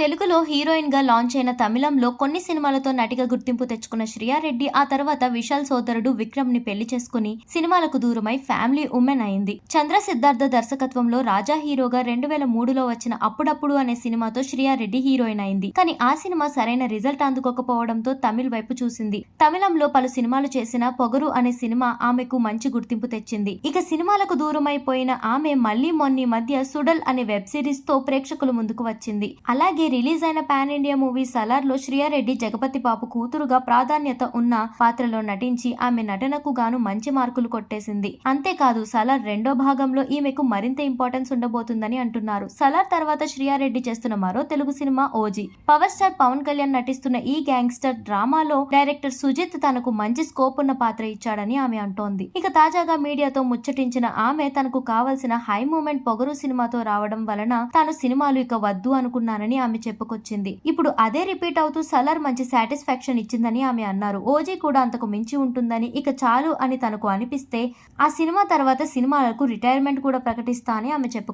తెలుగులో హీరోయిన్గా లాంచ్ అయిన తమిళంలో కొన్ని సినిమాలతో నటిగా గుర్తింపు తెచ్చుకున్న శ్రియారెడ్డి ఆ తర్వాత విశాల్ సోదరుడు విక్రమ్ని పెళ్ళి చేసుకుని సినిమాలకు దూరమై ఫ్యామిలీ ఉమెన్ అయింది. చంద్ర సిద్ధార్థ దర్శకత్వంలో రాజా హీరోగా రెండు వేల మూడులో వచ్చిన అప్పుడప్పుడు అనే సినిమాతో శ్రియారెడ్డి హీరోయిన్ అయింది. కానీ ఆ సినిమా సరైన రిజల్ట్ అందుకోకపోవడంతో తమిళ్ వైపు చూసింది. తమిళంలో పలు సినిమాలు చేసిన పొగరు అనే సినిమా ఆమెకు మంచి గుర్తింపు తెచ్చింది. ఇక సినిమాలకు దూరమైపోయిన ఆమె మళ్ళీ మొన్ని మధ్య సుడల్ అనే వెబ్ సిరీస్తో ప్రేక్షకుల ముందుకు వచ్చింది. అలాగే రిలీజ్ అయిన పాన్ ఇండియా మూవీ సలార్లో శ్రియారెడ్డి జగపతి బాబు కూతురుగా ప్రాధాన్యత ఉన్న పాత్రలో నటించి ఆమె నటనకు గాను మంచి మార్కులు కొట్టేసింది. అంతేకాదు సలార్ రెండో భాగంలో ఈమెకు మరింత ఇంపార్టెన్స్ ఉండబోతుందని అంటున్నారు. సలార్ తర్వాత శ్రీయారెడ్డి చేస్తున్న మరో Telugu cinema OG. Power star Pawan Kalyan నటిస్తున్న ఈ గ్యాంగ్స్టర్ డ్రామాలో డైరెక్టర్ సుజిత్ తనకు మంచి స్కోప్ ఉన్న పాత్ర ఇచ్చాడని ఆమె అంటోంది. ఇక తాజాగా మీడియాతో ముచ్చటించిన ఆమె తనకు కావలసిన హై మూమెంట్ పొగరు సినిమాతో రావడం వలన తాను సినిమాలు ఇక వద్దు అనుకున్నానని ఆమె చెప్పుకొచ్చింది. ఇప్పుడు అదే రిపీట్ అవుతూ సలార్ మంచి సాటిస్ఫాక్షన్ ఇచ్చిందని ఆమె అన్నారు. ఓజీ కూడా అంతకు మించి ఉంటుందని ఇక చాలు అని తనకు అనిపిస్తే ఆ సినిమా తర్వాత సినిమాలకు రిటైర్మెంట్ కూడా ప్రకటిస్తా అని ఆమె చెప్పుకొచ్చారు